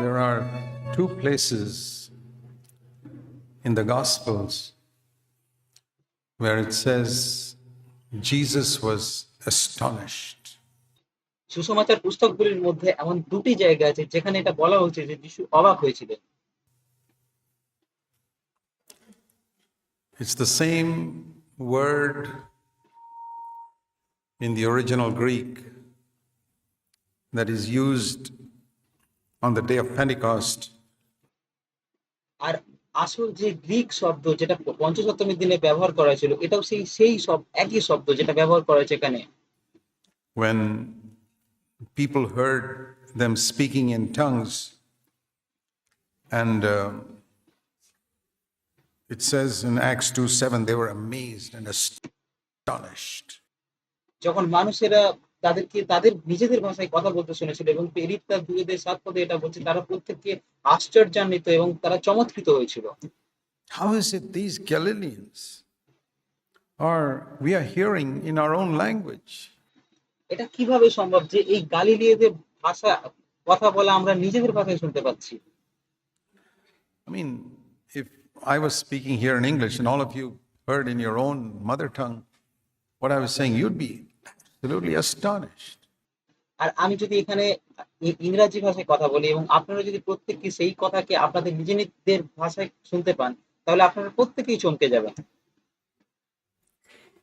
There are two places in the Gospels where it says Jesus was astonished. সুসমাচার পুস্তকগুলির মধ্যে এমন দুটি জায়গা আছে যেখানে এটা বলা হয়েছে যে যিশু অবাক হয়েছিলেন It's the same word in the original Greek that is used on the day of Pentecost আর আসল যে গ্রিক শব্দ যেটা পঞ্চসপ্তমীর দিনে ব্যবহার করা হয়েছিল এটাও সেই সেই সব একই শব্দ যেটা ব্যবহার করা হয়েছে এখানে when people heard them speaking in tongues and uh, it says in acts 2 7 they were amazed and astonished যখন মানুষেরা তাদেরকে তাদের নিজেদের ভাষায় কথা বলতে শুনেছিল এবং পেরিত তার দুয়েদের সাত পদে এটা বলছে তারা প্রত্যেককে আশ্চর্যান্বিত এবং তারা চমৎকৃত হয়েছিল how is it these galileans are we are hearing in our own language এটা কীভাবে সম্ভব যে এই গালিলিয়েদের ভাষা কথা বলা আমরা নিজেদের ভাষায় শুনতে পাচ্ছি i mean if i was speaking here in english and all of you heard in your own mother tongue what i was saying you'd be absolutely astonished আর আমি যদি এখানে ইংরাজি ভাষায় কথা বলি এবং আপনারা যদি প্রত্যেককে সেই কথাকে আপনাদের নিজ নিজেদের ভাষায় শুনতে পান তাহলে আপনারা প্রত্যেকেই চমকে যাবেন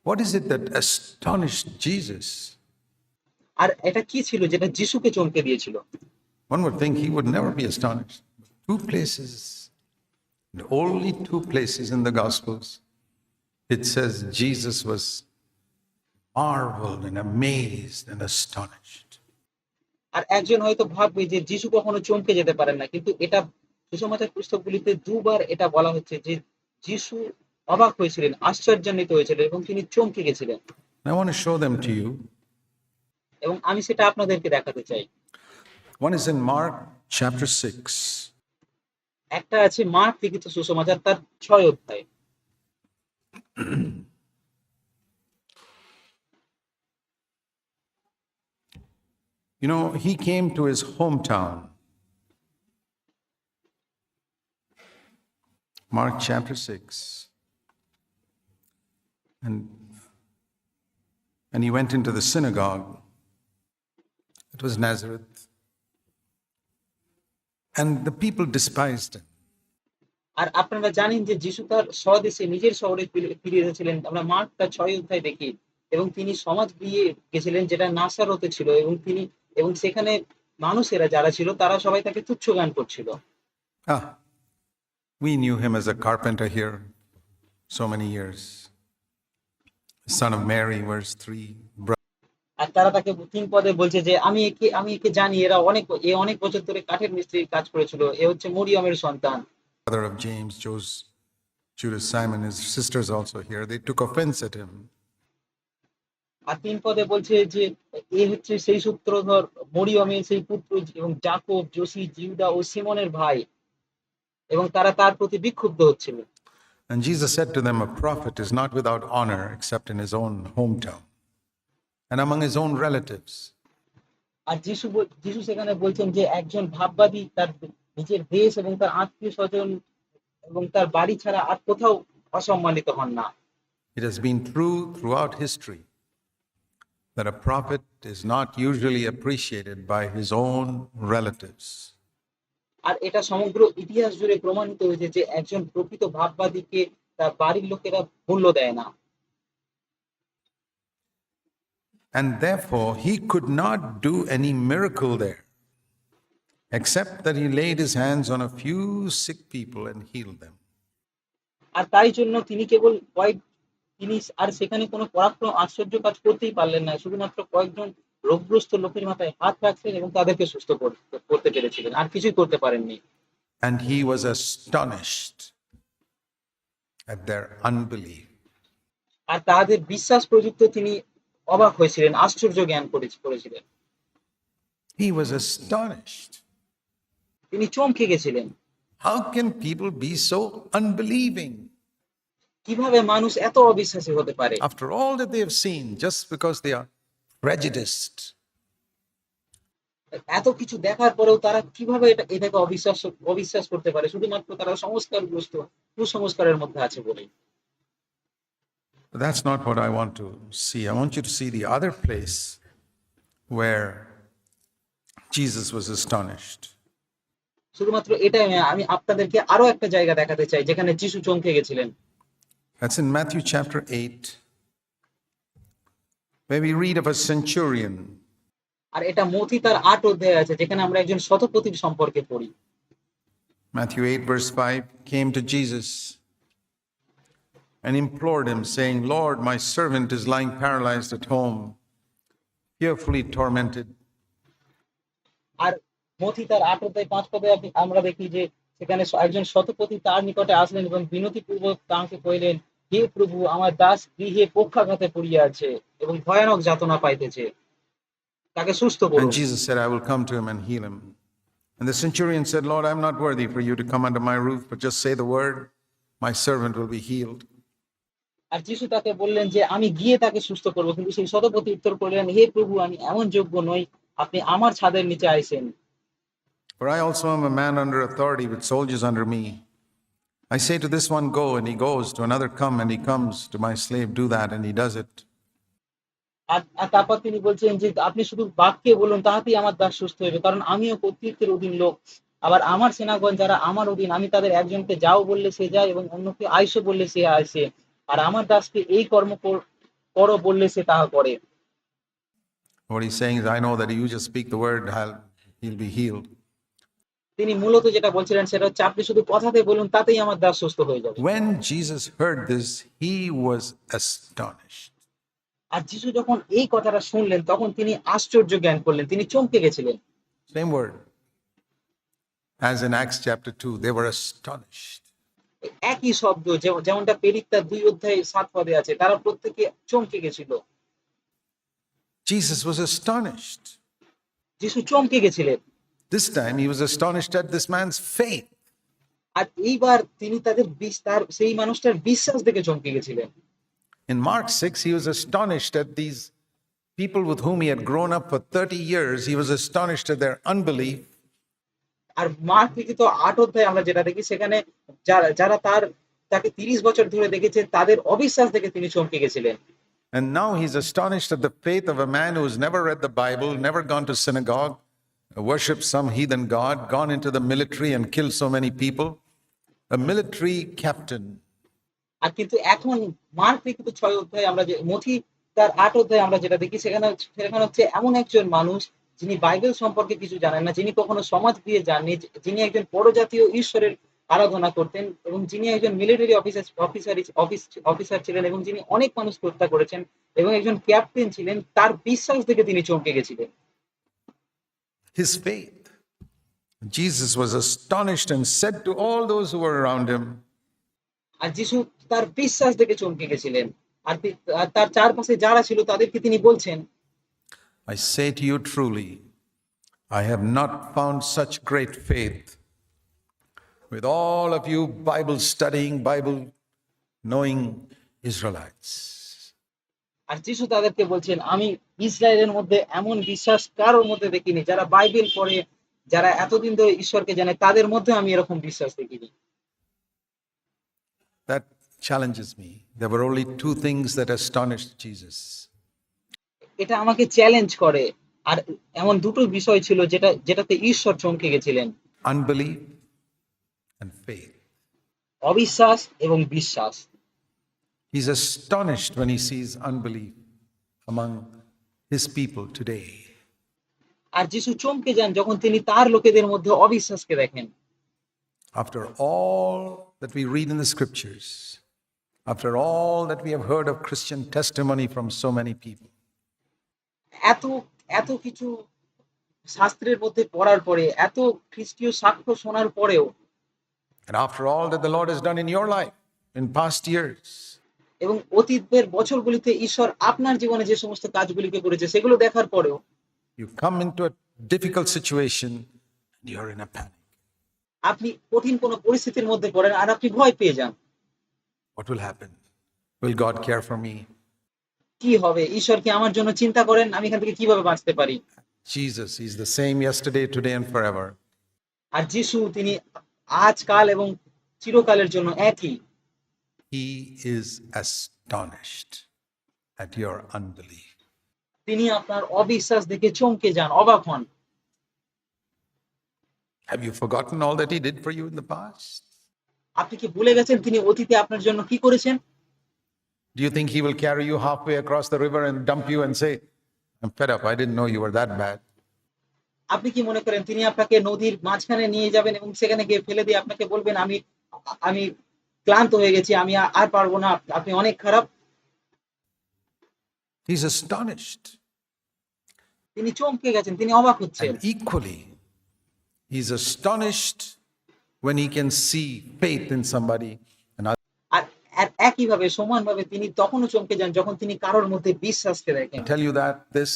what is it that astonished jesus আর এটা কি ছিল যেটা যিশুকে চমকে দিয়েছিল One would think he would never be astonished. Two places, only two places in the Gospels, it says Jesus was marveled and amazed and astonished. আর একজন হয়তো ভাববে যে যিশু কখনো চমকে যেতে পারেন না কিন্তু এটা সুসমাচার পুস্তকগুলিতে দুবার এটা বলা হচ্ছে যে যিশু অবাক হয়েছিলেন আশ্চর্যান্বিত হয়েছিলেন এবং তিনি চমকে গেছিলেন I want to show them to you. এবং আমি সেটা আপনাদেরকে দেখাতে চাই One is in Mark chapter 6. একটা আছে মার্ক লিখিত সুসমাচার তার ছয় অধ্যায় You know, he came to his hometown. Mark chapter 6. And, and he went into the synagogue. It was Nazareth. And the people despised him. আর আপনারা জানেন যে যিশু তার স্বদেশে নিজের শহরে ফিরে- এসেছিলেন আমরা মার্ক তার ছয় অধ্যায় দেখি এবং তিনি সমাজ গিয়ে গেছিলেন যেটা নাসারতে ছিল এবং তিনি এবং সেখানে মানুষেরা যারা ছিল তারা সবাই তাকে তুচ্ছ গান করছিল Ah, we knew him as a carpenter here so many years. Son of Mary, verse 3. আর তারা তাকে তিন পদে বলছে যে আমি একে আমি একে জানি এরা অনেক এ অনেক বছর ধরে কাঠের মিস্ত্রির কাজ করেছিল এ হচ্ছে মরিয়মের সন্তান brother of James, Jos, Judas Simon, his sisters also here, they took offense at him. আর তিন পদে বলছে যে এ হচ্ছে সেই সূত্রধর মরিয়মের সেই পুত্র এবং জাকব জোসি জিউদা ও সিমনের ভাই। এবং তারা তার প্রতি বিক্ষুব্ধ হচ্ছিল। And Jesus said to them, A prophet is not without honor except in his own hometown and among his own relatives. আর যিশু যিশু সেখানে বলছেন যে একজন ভাববাদী তার নিজের দেশ এবং তার আত্মীয় স্বজন এবং তার বাড়ি ছাড়া আর কোথাও অসম্মানিত হন না। It has been true throughout history that a prophet is not usually appreciated by his own relatives. আর এটা সমগ্র ইতিহাস জুড়ে প্রমাণিত হয়েছে যে একজন প্রকৃত ভাববাদীকে তার বাড়ির লোকেরা মূল্য দেয় না And therefore, he could not do any miracle there, except that he laid his hands on a few sick people and healed them. আর তাই জন্য তিনি কেবল কয়েক তিনি আর সেখানে কোনো পরাক্রম আশ্চর্য কাজ করতেই পারলেন না। শুধুমাত্র কয়েকজন রোগগ্রস্ত লোকের মাথায় হাত রাখলেন এবং তাদেরকে সুস্থ করতে- পেরেছিলেন। আর কিছুই করতে পারেননি। And he was astonished at their unbelief. আর তাদের বিশ্বাস প্রযুক্ত তিনি অবাক হয়েছিলেন আশ্চর্য জ্ঞান করে- করেছিলেন He was astonished. তিনি চমকে গেছিলেন। How can people be so unbelieving? কীভাবে মানুষ এত অবিশ্বাসী হতে পারে after all that they have seen just because they are prejudiced? এত কিছু দেখার পরেও তারা কীভাবে এটা এটাকে অবিশ্বাস অবিশ্বাস করতে পারে শুধুমাত্র তারা সংস্কারগ্রস্ত কুসংস্কারের মধ্যে আছে বলে that's not what I want to see. I want you to see the other place where Jesus was astonished. শুধুমাত্র এটাই আমি আপনাদেরকে আরও একটা জায়গা দেখাতে চাই যেখানে যিশু চমকে গেছিলেন That's in Matthew chapter 8, where we read of a centurion আর এটা মথি তার আট অধ্যায় আছে যেখানে আমরা একজন শতপতির সম্পর্কে পড়ি Matthew 8, verse 5 came to Jesus and implored him, saying, Lord, my servant is lying paralyzed at home, fearfully tormented. আর মথি তার আট অধ্যায় পাঁচ পদে আপনি- আমরা দেখি যে সেখানে একজন শতপতি তার নিকটে আসলেন এবং বিনতিপূর্বক তাঁকে কইলেন হে প্রভু আমার দাস গৃহে পক্ষাঘাতে পড়িয়া আছে এবং ভয়ানক যাতনা পাইতেছে। তাকে সুস্থ করুন। And Jesus said, I will come to him and heal him. And the centurion said, Lord, I'm not worthy for you to come under my roof, but just say the word, my servant will be healed. আর যিশু তাকে বললেন যে আমি গিয়ে তাকে সুস্থ করব। কিন্তু সেই শতপতি উত্তর করলেন হে প্রভু আমি এমন যোগ্য নই। আপনি আমার ছাদের নিচে আইসেন। For I also am a man under authority with soldiers under me. I say to this one, Go, and he goes, to another, Come, and he comes, to my slave, Do that, and he does it. আর তারপর তিনি বলছেন যে আপনি শুধু বাক্যে বলুন তাহাতেই আমার দাস সুস্থ হইবে কারণ আমিও কর্তৃত্বের অধীন লোক আবার আমার সেনাগণ যারা আমার অধীন আমি তাদের একজনকে যাও বললে সে যায় এবং অন্যকে আইসো বললে সে আসে আর আমার দাসকে এই কর্ম করো বললে সে তাহা করে What he's saying is, I know that you just speak the word, I'll, he'll be healed. তিনি মূলত যেটা বলছিলেন সেটা হচ্ছে আপনি শুধু কথাতে বলুন তাতেই আমার দাস সুস্থ হয়ে যাবে When Jesus heard this, he was astonished. আর যিশু যখন এই কথাটা শুনলেন তখন তিনি আশ্চর্য জ্ঞান করলেন তিনি চমকে গেছিলেন Same word. As in Acts chapter 2, they were astonished. একই শব্দ যেমনটা পেরিত্তার দুই অধ্যায় সাত পদে আছে তারা প্রত্যেকে চমকে গেছিল Jesus was astonished. যিশু চমকে গেছিলেন This time, he was astonished at this man's faith. আর এইবার তিনি তাদের বিশ- তার সেই মানুষটার বিশ্বাস দেখে চমকে গেছিলেন In Mark 6, he was astonished at these people with whom he had grown up for 30 years. He was astonished at their unbelief. আর মার্ক লিখিত আট অধ্যায় আমরা যেটা দেখি সেখানে যারা যারা তার তাকে তিরিশ বছর ধরে দেখেছে তাদের অবিশ্বাস দেখে তিনি চমকে গেছিলেন And now he's astonished at the faith of a man who's never read the Bible, never gone to synagogue, worshiped some heathen god, gone into the military and killed so many people. A military captain. তার যিনি Bible সম্পর্কে কিছু জানেন না যিনি কখনো সমাজ দিয়ে যাননি যিনি একজন পরজাতীয় ঈশ্বরের আরাধনা করতেন এবং যিনি একজন military officer officer office officer ছিলেন এবং যিনি অনেক মানুষ হত্যা করেছেন এবং একজন ক্যাপ্টেন ছিলেন তার বিশ্বাস দেখে তিনি চমকে গেছিলেন His faith. Jesus was astonished and said to all those who were around him, আর যিশু তার বিশ্বাস দেখে চমকে গেছিলেন আর তি- আর তার চারপাশে যারা ছিল তাদেরকে তিনি বলছেন I say to you truly, I have not found such great faith with all of you Bible studying, Bible knowing Israelites. আর যিশু তাদেরকে বলছেন আমি ইসরায়েলের মধ্যে এমন বিশ্বাস কারোর মধ্যে দেখিনি যারা বাইবেল পড়ে যারা এতদিন ধরে ঈশ্বরকে জানে তাদের মধ্যে আমি এরকম বিশ্বাস দেখিনি। That challenges me. There were only two things that astonished Jesus. এটা আমাকে চ্যালেঞ্জ করে। আর এমন দুটো বিষয় ছিল যেটা যেটাতে ঈশ্বর চমকে গেছিলেন। Unbelief and faith. অবিশ্বাস এবং বিশ্বাস। He's astonished when he sees unbelief among his people today. আর যিশু চমকে যান যখন তিনি তার লোকেদের মধ্যে অবিশ্বাসকে দেখেন After all that we read in the scriptures, after all that we have heard of Christian testimony from so many people, এত এত কিছু শাস্ত্রের মধ্যে পড়ার পরে এত খ্রিস্টীয় সাক্ষ্য শোনার পরেও and after all that the Lord has done in your life in past years, এবং অতীতের বছরগুলিতে ঈশ্বর আপনার জীবনে যে সমস্ত কাজগুলিকে করেছে সেগুলো দেখার পরেও you come into a difficult situation and you're in a panic. আপনি কঠিন কোনো পরিস্থিতির মধ্যে পড়েন আর আপনি ভয় পেয়ে যান What will happen? Will God care for me? কি হবে ঈশ্বর কি আমার জন্য চিন্তা করেন আমি এখান থেকে কীভাবে বাঁচতে পারি Jesus, He's the same yesterday, today, and forever. আর যিশু তিনি আজকাল এবং চিরকালের জন্য একই He is astonished at your unbelief. তিনি আপনার অবিশ্বাস দেখে চমকে যান অবাক হন Have you forgotten all that He did for you in the past? আপনি কি ভুলে গেছেন তিনি অতীতে আপনার জন্য কি করেছেন Do you think He will carry you halfway across the river and dump you and say, I'm fed up, I didn't know you were that bad? আপনি কি মনে করেন তিনি আপনাকে নদীর মাঝখানে নিয়ে যাবেন এবং সেখানে গিয়ে ফেলে দিয়ে আপনাকে বলবেন আমি আমি ক্লান্ত হয়ে গেছি আমি আর পারব না আপনি অনেক খারাপ. তিনি চমকে গেছেন তিনি অবাক হচ্ছেন equally, He's astonished when He can see faith in somebody and আর আর একইভাবে সমানভাবে তিনি তখনও চমকে যান যখন তিনি কারোর মধ্যে বিশ্বাসকে দেখেন tell you that this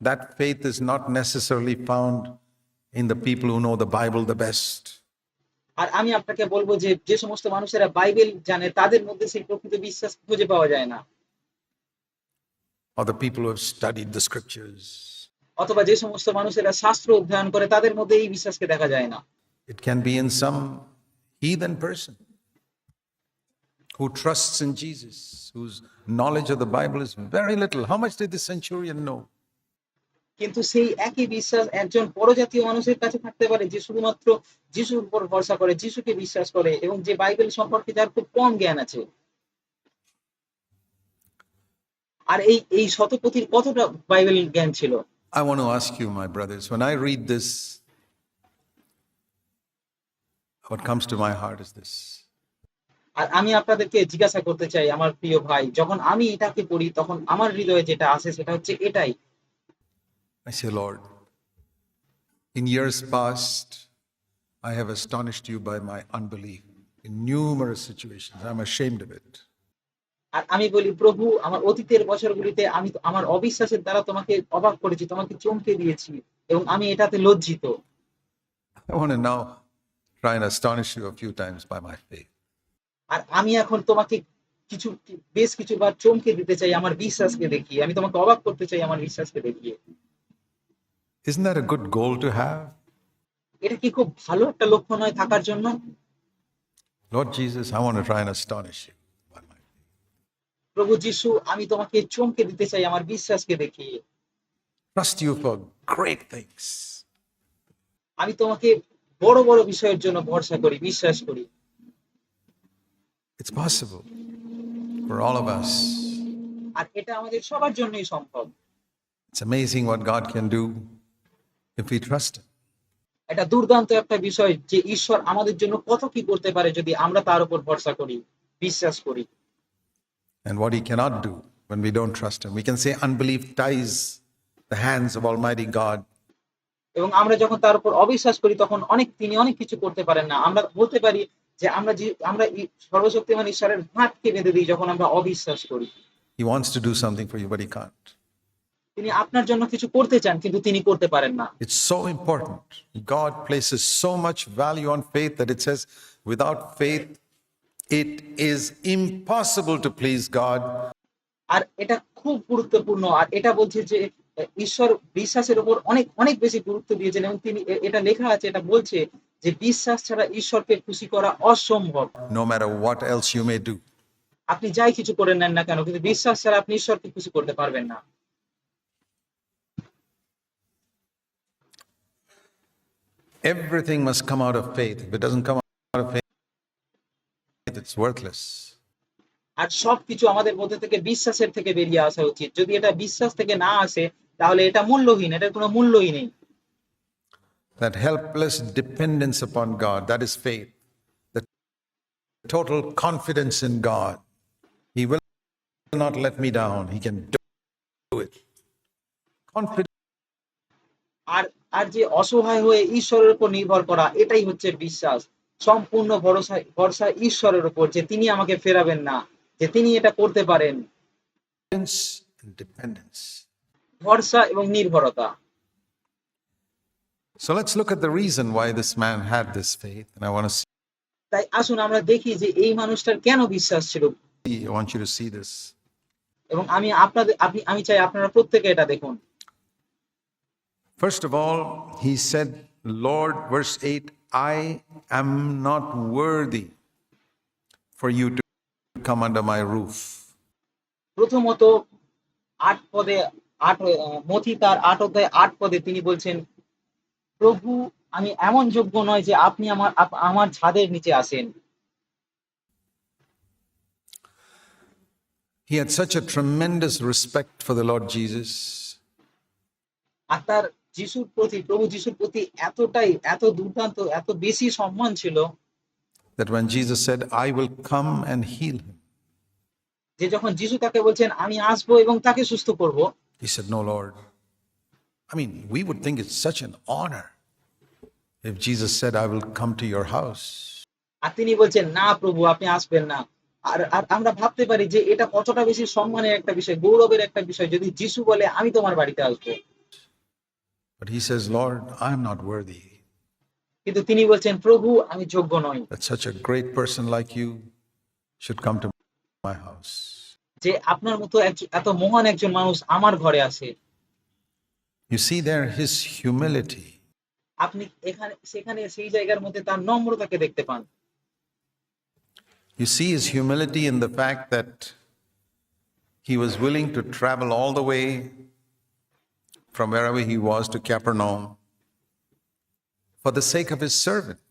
that faith is not necessarily found in the people who know the bible the best আর আমি আপনাকে বলব যে যে সমস্ত মানুষেরা বাইবেল জানে তাদের মধ্যে সেই প্রকৃত বিশ্বাস খুঁজে পাওয়া যায় না or the people who have studied the scriptures অথবা যে সমস্ত মানুষেরা শাস্ত্র অধ্যয়ন করে তাদের মধ্যে এই বিশ্বাসকে দেখা যায় না it can be in some heathen person who trusts in jesus whose knowledge of the bible is very little how much did the centurion know কিন্তু সেই একই বিশ্বাস একজন পরজাতীয় মানুষের কাছে থাকতে পারে যে শুধুমাত্র যিশুর উপর ভরসা করে যিশুকে বিশ্বাস করে এবং যে বাইবেল সম্পর্কে যার খুব কম জ্ঞান আছে। আর এই এই শতপথীর কতটা বাইবেল জ্ঞান ছিল? I want to ask you my brothers when i read this what comes to my heart is this. আর আমি আপনাদেরকে জিজ্ঞাসা করতে চাই আমার প্রিয় ভাই যখন আমি এটাকে পড়ি তখন আমার হৃদয়ে যেটা আসে সেটা হচ্ছে এটাই। I say, Lord, in years past, I have astonished you by my unbelief in numerous situations. I'm ashamed of it. আর আমি বলি প্রভু আমার অতীতের বছরগুলিতে আমি আমার অবিশ্বাসের দ্বারা তোমাকে অবাক করেছি তোমাকে চমকে দিয়েছি এবং আমি এটাতে লজ্জিত I want to now try and astonish you a few times by my faith. আর আমি এখন তোমাকে কিছু বেশ কিছুবার চমকে দিতে চাই আমার বিশ্বাসকে দেখিয়ে আমি তোমাকে অবাক করতে চাই আমার বিশ্বাসকে দেখিয়ে Isn't that a good goal to have? এটা কি খুব ভালো একটা লক্ষ্য নয় থাকার জন্য Lord Jesus, I want to try and astonish you by my faith. প্রভু যিশু আমি তোমাকে চমকে দিতে চাই আমার বিশ্বাসকে দেখিয়ে Trust you for great things. আমি তোমাকে বড় বড় বিষয়ের জন্য ভরসা করি বিশ্বাস করি It's possible for all of us. আর এটা আমাদের সবার জন্যই সম্ভব It's amazing what God can do if we trust Him. এটা দুর্দান্ত একটা বিষয় যে ঈশ্বর আমাদের জন্য কত কি করতে পারে যদি আমরা তার উপর ভরসা করি বিশ্বাস করি and what he cannot do when we don't trust him. We can say unbelief ties the hands of Almighty God. এবং আমরা যখন তার উপর অবিশ্বাস করি তখন অনেক তিনি অনেক কিছু করতে পারেন না আমরা বলতে পারি যে আমরা যে আমরা সর্বশক্তিমান ঈশ্বরের হাতকে বেঁধে দিই যখন আমরা অবিশ্বাস করি He wants to do something for you, but he can't. তিনি আপনার জন্য কিছু করতে চান কিন্তু তিনি করতে পারেন না It's so important. God places so much value on faith that it says, without faith, it is impossible to please God. আর এটা খুব গুরুত্বপূর্ণ আর এটা বলছে যে ঈশ্বর বিশ্বাসের উপর অনেক অনেক বেশি গুরুত্ব দিয়েছেন এবং তিনি এটা লেখা আছে এটা বলছে যে বিশ্বাস ছাড়া ঈশ্বরকে খুশি করা অসম্ভব no matter what else you may do আপনি যাই কিছু করে নেন না কেন কিন্তু বিশ্বাস ছাড়া আপনি ঈশ্বরকে খুশি করতে পারবেন না Everything must come out of faith. If it doesn't come out of faith, it's worthless. আর সবকিছু আমাদের মধ্যে থেকে বিশ্বাসের থেকে বেরিয়ে আসা উচিত যদি এটা বিশ্বাস থেকে না আসে তাহলে এটা মূল্যহীন এটার কোনো মূল্যই নেই That helpless dependence upon God, that is faith. The total confidence in God. He will not let me down. He can do it. Confidence. আর আর যে অসহায় হয়ে ঈশ্বরের উপর নির্ভর করা এটাই হচ্ছে বিশ্বাস। সম্পূর্ণ ভরসা ভরসা ঈশ্বরের উপর যে তিনি আমাকে ফেরাবেন না যে তিনি এটা করতে পারেন। ভরসা এবং নির্ভরতা। So let's look at the reason why this man had this faith. And I want to see, তাই আসুন আমরা দেখি যে এই মানুষটার কেন বিশ্বাস ছিল। I want you to see this. এবং আমি আপনাদের আপনি আমি চাই আপনারা প্রত্যেকে এটা দেখুন। First of all, he said, Lord, verse 8, I am not worthy for you to come under my roof. প্রথমত আট পদে আট মথি তার আট অধ্যায় আট পদে তিনি বলছেন প্রভু আমি এমন যোগ্য নয় যে আপনি আমার আমার ছাদের নিচে আসেন He had such a tremendous respect for the Lord Jesus আর তার যিশুর প্রতি প্রভু যিশুর প্রতি এতটাই এত দুর্দান্ত এত বেশি সম্মান ছিল that when Jesus said, I will come and heal him, যে যখন যিশু তাকে বলছেন আমি আসব এবং তাকে সুস্থ করব he said, No, Lord. I mean, we would think it's such an honor if Jesus said, I will come to your house. আর তিনি বলছেন না প্রভু আপনি আসবেন না আর আর আমরা ভাবতে পারি যে এটা কতটা বেশি সম্মানের একটা বিষয় গৌরবের একটা বিষয় যদি যিশু বলে আমি তোমার বাড়িতে আসব But he says, Lord, I am not worthy কিন্তু তিনি বলছেন প্রভু আমি যোগ্য নই that such a great person like you should come to my house. যে আপনার মতো এত মহান একজন মানুষ আমার ঘরে আসে You see there his humility. আপনি এখানে সেখানে সেই জায়গার মধ্যে তার নম্রতাকে দেখতে পান You see his humility in the fact that he was willing to travel all the way from wherever he was to Capernaum for the sake of his servant.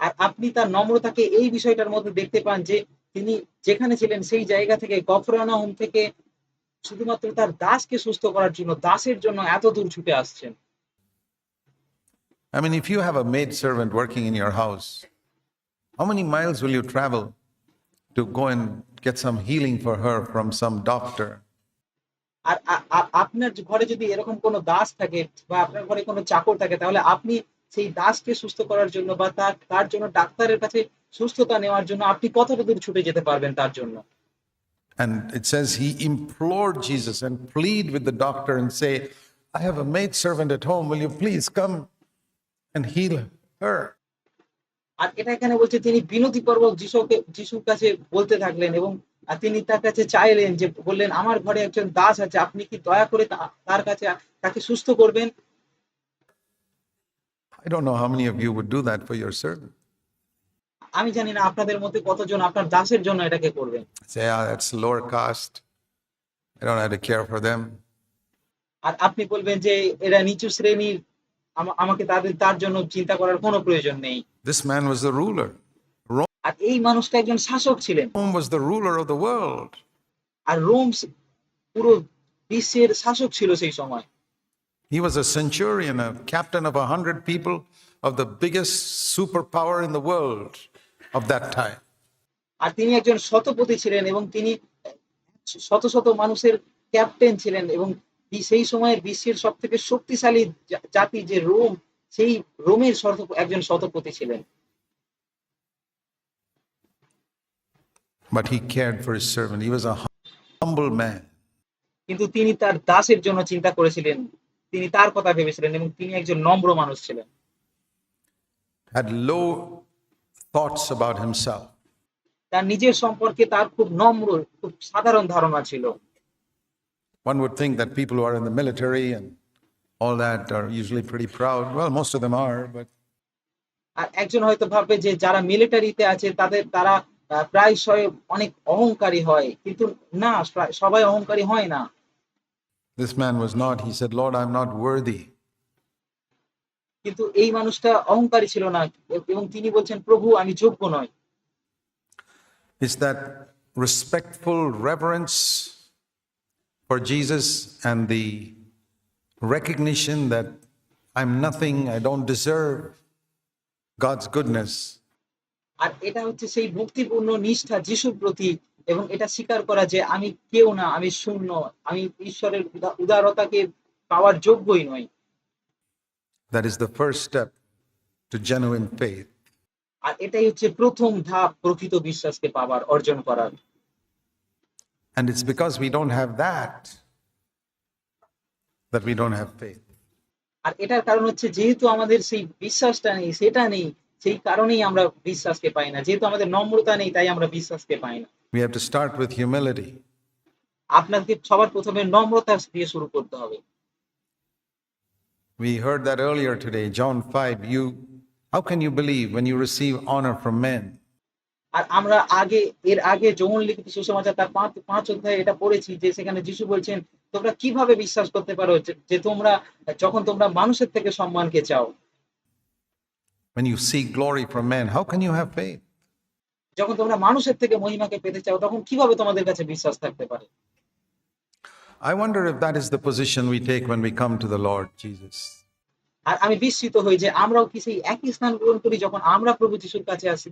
আর আপনি তার নম্রতাকে এই বিষয়টার মধ্যে দেখতে পান যে তিনি যেখানে ছিলেন সেই জায়গা থেকে গফরানাহুম থেকে শুধুমাত্র তার দাসকে সুস্থ করার জন্য দাসের জন্য এত দূর ছুটে আসছেন I mean, if you have a maid servant working in your house, how many miles will you travel to go and get some healing for her from some doctor? আর আপনার ঘরে যদি এরকম কোনো দাস থাকে বা আপনার ঘরে কোনো চাকর থাকে তাহলে আপনি সেই দাসকে সুস্থ করার জন্য বা তার তার জন্য ডাক্তারের কাছে সুস্থতা নেওয়ার জন্য আপনি কতটা দূর ছুটে যেতে পারবেন তার জন্য And it says he implored Jesus and plead with the doctor and say, I have a maid servant at home. Will you please come and heal her? আর এটা এখানে বলছে তিনি বিনতি পর্বক যিশুকে যিশুর কাছে বলতে থাকলেন এবং তিনি তার কাছে চাইলেন যে বললেন আমার ঘরে একজন দাস আছে আপনি কি দয়া করে তার কাছে তাকে সুস্থ করবেন I don't know how many of you would do that for your servant. আমি জানি না আপনাদের মধ্যে কতজন আপনার দাসের জন্য এটাকে করবেন Say, ah, that's lower caste. I don't have to care for them. আর আপনি বলবেন যে এরা নিচু শ্রেণির আমাকে তাদের তার জন্য চিন্তা করার কোনো প্রয়োজন নেই This man was the ruler. আর এই মানুষটা একজন শাসক ছিলেন Rome was the ruler of the world. আর রোম পুরো বিশ্বের শাসক ছিল সেই সময় He was a centurion, a captain of a hundred people of the biggest superpower in the world of that time. আর তিনি একজন শতপতি ছিলেন এবং তিনি শত শত মানুষের ক্যাপ্টেন ছিলেন এবং সেই সময়ের বিশ্বের সব থেকে শক্তিশালী জাতি যে রোম সেই রোমের একজন শতপতি ছিলেন But he cared for his servant. He was a humble man. কিন্তু তিনি তার দাসের জন্য চিন্তা করেছিলেন তিনি তার কথা ভেবেছিলেন এবং তিনি একজন নম্র মানুষ ছিলেন had low thoughts about himself. তার নিজের সম্পর্কে তার খুব নম্র খুব সাধারণ ধারণা ছিল One would think that people who are in the military and all that are usually pretty proud. Well, most of them are, but আর একজন হয়তো ভাববে যে যারা মিলিটারিতে আছে তাদের তারা প্রায়শই অনেক অহংকারী হয় কিন্তু না সবাই অহংকারী হয় না this man was not. He said, Lord, I'm not worthy. কিন্তু এই মানুষটা অহংকারী ছিল না এবং তিনি বলছেন প্রভু আমি যোগ্য নয় It's that respectful reverence for Jesus and the recognition that I'm nothing, I don't deserve God's goodness. আর এটা হচ্ছে সেই ভক্তিপূর্ণ নিষ্ঠা যিশুর প্রতি এবং এটা স্বীকার করা যে আমি কেউ না আমি শূন্য আমি ঈশ্বরের উদারতাকে পাওয়ার যোগ্যই নই That is the first step to genuine faith. আর এটাই হচ্ছে প্রথম ধাপ প্রকৃত বিশ্বাসকে পাওয়ার অর্জন করার And it's because we don't have that that we don't have faith. আর এটার কারণ হচ্ছে যেহেতু আমাদের সেই বিশ্বাসটা নেই সেটা নেই সেই কারণেই আমরা বিশ্বাসকে পাই না যেহেতু আমাদের নম্রতা নেই তাই আমরা বিশ্বাসকে পাই না We have to start with humility. আপনাকে সবার প্রথমে নম্রতা দিয়ে শুরু করতে হবে We heard that earlier today, John 5. You, how can you believe when you receive honor from men? আর আমরা আগে এর আগে যৌন লিখিত সুসমাচার তার পাঁচ পাঁচ অধ্যায়ে এটা পড়েছি যে সেখানে যিশু বলছেন তোমরা কীভাবে বিশ্বাস করতে পারো যে- যে তোমরা যখন তোমরা মানুষের থেকে সম্মানকে চাও When you seek glory from men, how can you have faith? যখন তোমরা মানুষের থেকে মহিমাকে পেতে চাও তখন কীভাবে তোমাদের কাছে বিশ্বাস থাকতে পারে I wonder if that is the position we take when we come to the Lord Jesus. আর আমি বিস্মিত হই যে আমরাও কি সেই একই স্থান গ্রহণ করি যখন আমরা প্রভু যিশুর কাছে আসি